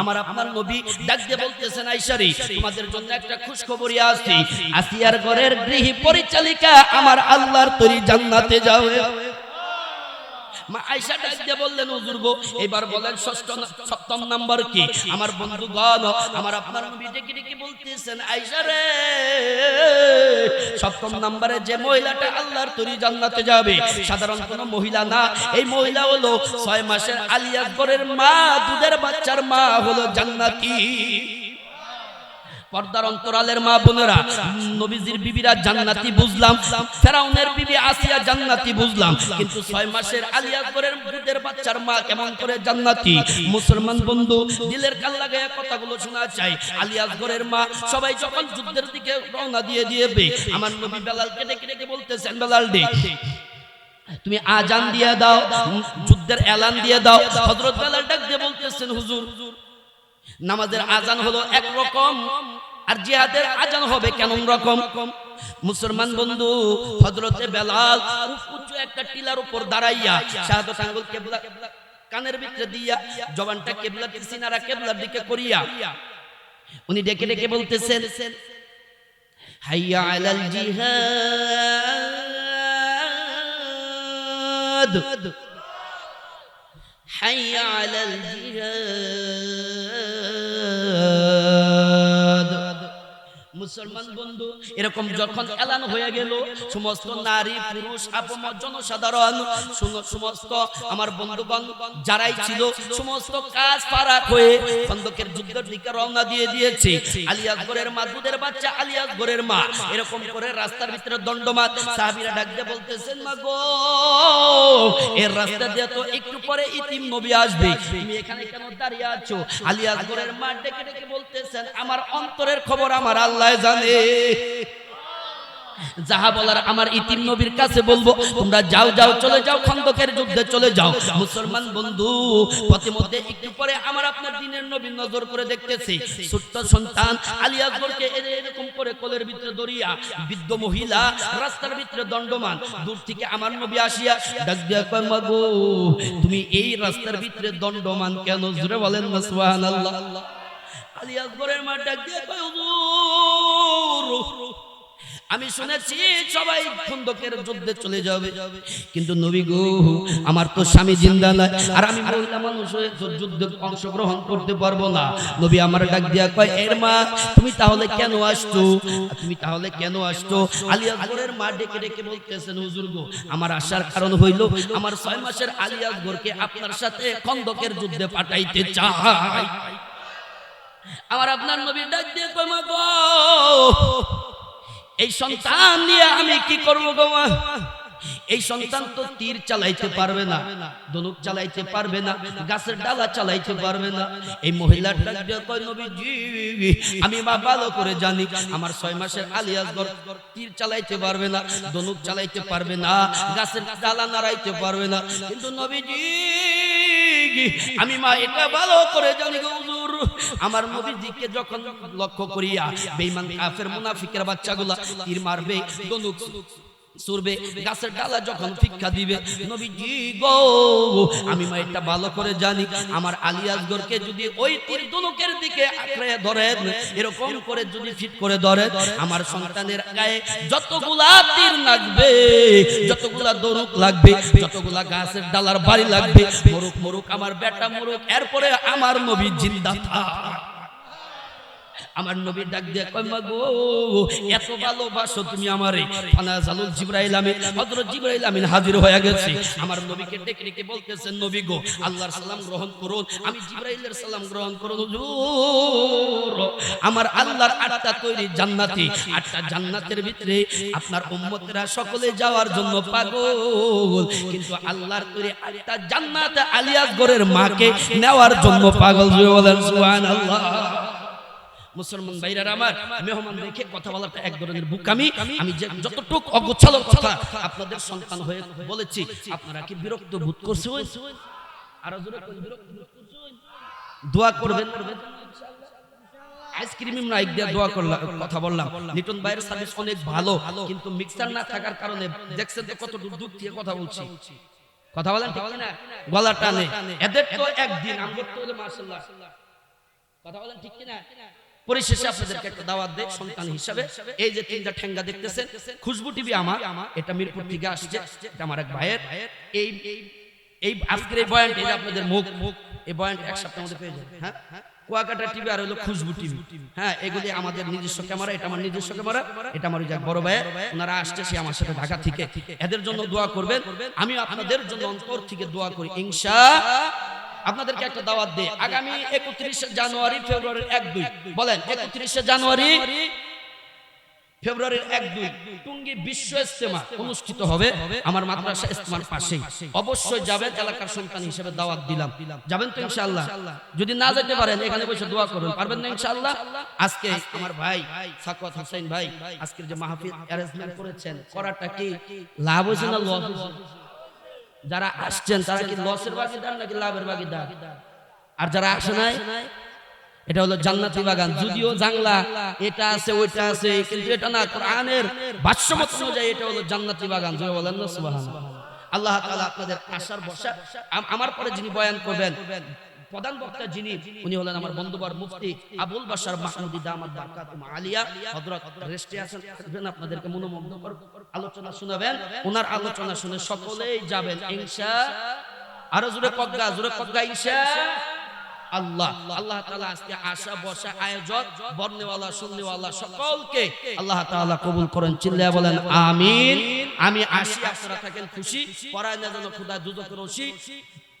আমার আপনার নবী ডাকতে বলতেছেন আইসারি তোমাদের জন্য একটা খুশখবরি আসছি। আসিয়ার ঘরের গৃহী পরিচালিকা আমার আল্লাহর তৈরি জান্নাতে যাবে। মা বললেন এবার বলেন ষষ্ঠ সপ্তম নাম্বার কি? আমার বন্ধুগণ, আমার আপনার বলতেছেন রে, সপ্তম নম্বরে যে মহিলাটা আল্লাহর তৈরি জান্নাতে যাবে, সাধারণ কোনো মহিলা না। এই মহিলা হলো ছয় মাসের আলিয়া ঘরের মা, দুধের বাচ্চার মা, হলো জান্নাতি। পর্দার অন্তরালের মা বোনেরা, নবীজির বিবিরা জান্নাতি বুঝলাম, ফেরাউনের বিবি আসিয়া জান্নাতি বুঝলাম, কিন্তু ছয় মাসের আলিয়া করের দুধের বাচ্চার মা কেমন করে জান্নাতি? মুসলমান বন্ধু, দিলের কাল লাগায় কথাগুলো শোনা চাই আলিয়াস ঘরের মা সবাই যখন যুদ্ধের দিকে রওনা দিয়ে দিয়েবে, আমার নবী বেলাল কেটে কেটে বলতেছেন, বেলাল ডে তুমি আজান দিয়ে দাও, যুদ্ধের এলান দিয়ে দাও। হযরত বেলাল ডাক দিয়ে বলতেছেন, হুজুর নামাজের আজান হলো এক রকম, আর জিহাদের আজান হবে কেমন রকম মুসলমান বন্ধু হজরতে বেলাল উঁচু একটা টিলার উপর দাঁড়াইয়া শাহাদত আঙ্গুল কেবলা কানের ভিতরে দিয়া জবানটা কেবলা সিনারা কেবলার দিকে করিয়া উনি ডেকে ডেকে বলতেছেন, হাইয়া আলাল জিহাদ। হাইয়া আলাল জিহাদ। মুসলমান বন্ধু, এরকম যখন এলান হয়ে গেল, সমস্ত নারী, পুরুষ আপম জনসাধারণ সমস্ত আমার বন্ধুগণ, যারাই ছিল, সমস্ত কাজ পারাক হয়ে খন্দকের যুদ্ধের দিকে রওনা দিয়ে দিয়েছে। আলিয়াস গোরের মা, দুধের বাচ্চা আলিয়াস গোরের মা। এরকম করে রাস্তার ভিতরে দণ্ডমাত সাহাবীরা ডাক দিয়ে বলতেছেন, মা গো, এর রাস্তা দিয়ে তো একটু পরে ইতিম নবী আসবে। তুমি এখানে কেন দাঁড়িয়ে আছো? আলিয়াস গোরের মা ডেকে ডেকে বলতেছেন, আমার অন্তরের খবর আমার আল্লাহ জানে। যাহা বলার আমার ইতিম নবীর কাছে বলব, তোমরা যাও যাও, চলে যাও, খন্দকের যুদ্ধে চলে যাও। মুসলমান বন্ধু পথে একটু পরে আমার আপনার দিনের নবী নজর করে দেখতেছে। ছোট্ট সন্তান আলী আকবরকে এরকম করে কোলের ভিতরে দড়িয়া বৃদ্ধ মহিলা, রাস্তার ভিতরে দণ্ডমান, দূর থেকে আমার নবী আসিয়া ডাক দিয়া কয়, মা গো, তুমি এই রাস্তার ভিতরে দণ্ডমান কেন? জুড়ে বলেন না, সুবহানাল্লাহ। আলী আকবরের মা ডাক দিয়া আমি শুনেছি সবাই খন্দকের যুদ্ধে চলে যাবে। কিন্তু নবী গো, আমার তো স্বামী জিন্দা নাই, আর আমি মহিলা মানুষ হয়ে যুদ্ধে অংশগ্রহণ করতে পারব না। নবী আমার ডাক দিয়া কয়, এর মা, তুমি তাহলে কেন আসছো? তুমি তাহলে কেন আসছো? আলী আকবরের মা ডেকে ডেকে বলতেছেন, হুজুর গো, আমার আসার কারণ হইল, আমার ছয় মাসের আলী আকবরকে আপনার সাথে খন্দকের যুদ্ধে পাঠাইতে চাই। আমার আপনার নবী ডাক দিয়ে কয়, মা গো, এই সন্তান নিয়ে আমি কি করব গো এই সন্তান তো তীর চালাইতে পারবে না ধনুক চালাইতে পারবে না, গাছের ডালা চালাইতে পারবে না। এই মহিলার আমি মা ভালো করে জানি, আমার ছয় মাসের আলিয়াসগর তীর চালাইতে পারবে না ধনুক চালাইতে পারবে না, গাছের ডালা নাড়াইতে পারবে না। কিন্তু নবীজি, আমি মা এটা ভালো করে জানি গো আমার নবীজিকে যখন লক্ষ্য করিয়া বেঈমান কাফের মুনাফিকের বাচ্চাগুলা তীর মারবে ধনুক সুরবে গাছের ডালা যখন ভিক্ষা দিবে নবীজি গো আমি মা এটা ভালো করে জানি আমার আলিয়াসগরকে যদি ওই তীর ধনুকের দিকে আঁকড়ে ধরেন এরকম করে যদি ফিট করে ধরে আমার সন্তানের গায়ে যতগুলা তীর লাগবে যতগুলা দরুক লাগবে যতগুলা গাছের ডালার বাড়ি লাগবে মরুক মরুক আমার বেটা মরুক এরপরে আমার নবী জিন্দা থাক। আমার নবী ডাক দিয়ে কয় মা গো এত ভালোবাসো তুমি আমারে। ফানা জালুল জিবরাইল আমিন, হযরত জিবরাইল আমিন হাজির হয়ে গেছে। আমার নবীকে ডেকে ডেকে বলতেছেন, নবী গো, আল্লাহর সালাম গ্রহণ করুন, আমি জিবরাইলের সালাম গ্রহণ করুন, হুজুর। আমার আল্লাহর আটটা তৈরি জান্নাতি, আটটা জান্নাতের ভিতরে আপনার উম্মতেরা সকলে যাওয়ার জন্য পাগল। কিন্তু আল্লাহর তৈরি আটটা জান্নাত আলিয়াস গরের মাকে নেওয়ার জন্য পাগল। জুড়ে বলেন, সুবহানাল্লাহ। মুসলমান ভাইরা আমার মেহমান দেখে কথা বলাটা এক ধরনের বুকামি। আমি যতটুক অগোছালো কথা আপনাদের সন্তান হয়ে বলেছি আপনারা কি বিরক্ত বোধ করছেন? আরও জোরে দোয়া করবেন আইসক্রিম নাইক দিয়ে দোয়া করলাম কথা বললাম। নিটন ভাইয়ের সার্ভিস অনেক ভালো কিন্তু মিক্সার না থাকার কারণে দেখছেন তো কত দূর দূর থেকে কথা বলছি। কথা বলেন ঠিক না গলা টানে। এদের তো একদিন আমাদের তো মাশাআল্লাহ। কথা বলেন ঠিক কিনা? পরিশেষে আপনাদেরকে একটা দাওয়াত দেয় সন্তান হিসাবে। এই যে তিনটা ঠেঙ্গা দেখতেছেন খুশবু টিভি আমার এটা মিরপুর থেকে আসছে এটা আমার এক ভাইয়ের। এই এই আজকের এই বয়ানটা এই আপনাদের মুখ মুখ এই বয়ানটা এক সপ্তাহের মধ্যে পেয়ে যাবে হ্যাঁ? কুয়াকাটা টিভি আর হলো খুশবু টিভি। হ্যাঁ এগুলি আমাদের নিজস্ব ক্যামেরা এটা আমার নিজস্ব ক্যামেরা এটা আমার এক বড় ভাই ওনারা আসছে সে আমার সাথে ঢাকা থেকে। এদের জন্য দোয়া করবেন আমি আপনাদের জন্য অন্তর থেকে দোয়া করি। ইনশা আপনাদেরকে একটা দাওয়াত দে আগামী একত্রিশে জানুয়ারি ফেব্রুয়ারির এক দুই। বলেন একত্রিশে জানুয়ারি ফেব্রুয়ারির এক দুই। টুঙ্গি বিশ্ব ইস্তেমা অনুষ্ঠিত হবে। আমার মাদ্রাসা ইস্তেমার পাশেই। অবশ্যই যাবেন এলাকার সন্তান হিসেবে দাওয়াত দিলাম। যাবেন তো ইনশাআল্লাহ। যদি না যেতে পারেন এখানে বসে দোয়া করুন। পারবেন না ইনশাআল্লাহ? আজকে আমার ভাই সাকওয়াত হোসেন ভাই আজকের যে মাহফিল অ্যারেঞ্জমেন্ট করেছেন করাটা কি লাভ হয়েছে না লস হয়েছে? যারা আসছেন, তারা কি লসের বাগিদার নাকি লাভের বাগিদার আর যারা আসে নাই, এটা হলো জান্নাতি বাগান। যদিও জাংলা এটা আছে, ওইটা আছে, কিন্তু এটা না, কোরআনের ভাষ্যমত অনুযায়ী এটা হলো জান্নাতি বাগান। জয় বলেন না, সুবহানাল্লাহ। আল্লাহ তাআলা আপনাদের আশার বসা আমার পরে যিনি বয়ান করবেন প্রধান বক্তা যিনি, উনি হলেন আমার বন্ধুবর মুফতি আবুল বাশার মাহমুদি দামাত বারকাতুম আলিয়া। হযরত রেস্টে আছেন থাকবেন, আপনাদেরকে মনোমুগ্ধকর আলোচনা শোনাবেন। ওনার আলোচনা শুনে সকলেই যাবেন, ইনশা আরও জোরে কগ্গা জোরে কগ্গা ইনশা আল্লাহ। আল্লাহ তাআলা আজকে আশা বসা আয়োজক, বর্ণেওয়ালা, শুননেওয়ালা সকলকে আল্লাহ তাআলা কবুল করেন, চিল্লায়া বলেন, আমিন। আমি আসি, আপনারা থাকেন খুশি, পরায় না যেন খোদা দুজকের রশি।